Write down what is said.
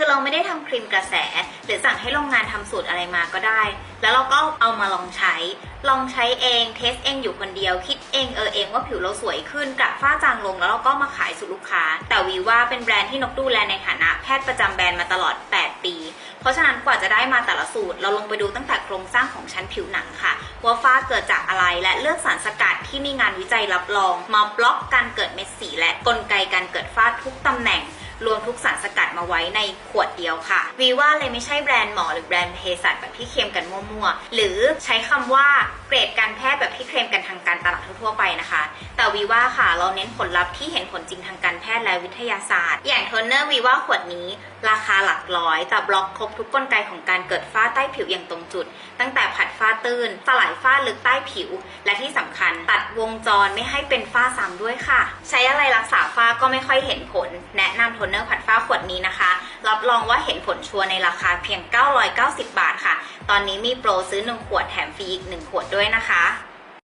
คือเราไม่ได้ทำครีมกระแส หรือสั่งให้โรงงานทำสูตรอะไรมาก็ได้ แล้วเราก็เอามาลองใช้ ลองใช้เองเทสเองอยู่คนเดียว คิดเองเออเองว่าผิวเราสวยขึ้นกระฝ้าจางลงแล้วเราก็มาขายสู่ลูกค้า แต่วีว่าเป็นแบรนด์ที่นกดูแลในฐานะแพทย์ประจำแบรนด์มาตลอด 8 ปี เพราะฉะนั้นกว่าจะได้มาแต่ละสูตร เราลงไปดูตั้งแต่โครงสร้างของชั้นผิวหนังค่ะ ว่าฝ้าเกิดจากอะไรและเลือกสารสกัดที่มีงานวิจัยรับรอง มาบล็อกการเกิดเม็ดสีและกลไกการเกิดฝ้าทุกตำแหน่ง รวมทุกสารสกัดมาไว้ในขวดเดียวค่ะวีว่าเลยไม่ใช่แบรนด์หมอหรือแบรนด์เภสัชแบบที่เคลมกันมั่วๆ หรือใช้คำว่าเกรดการแพทย์แบบที่เคลมกันทางการตลาดทั่วๆไปนะคะ แต่วีว่าค่ะเราเน้นผลลัพธ์ที่เห็นผลจริงทางการแพทย์และวิทยาศาสตร์ อย่างโทนเนอร์วีว่าขวดนี้ ราคาหลักร้อยแต่บล็อกครบทุกกลไกของการเกิดฝ้าใต้ผิวอย่างตรงจุด ตั้งแต่ผัดฝ้าตื้นสลายฝ้าลึกใต้ผิว และที่สำคัญตัดวงจรไม่ให้เป็นฝ้าซ้ำด้วยค่ะ ใช้อะไรรักษาฝ้า ก็ไม่ค่อยเห็นผล แนะนำโทนเนอร์ผัดฝ้าขวดนี้นะคะ รับรองว่าเห็นผลชัวร์ในราคาเพียง 990 บาทค่ะ ตอนนี้มีโปรซื้อ 1 ขวดแถมฟรีอีก 1 ขวดด้วยนะคะ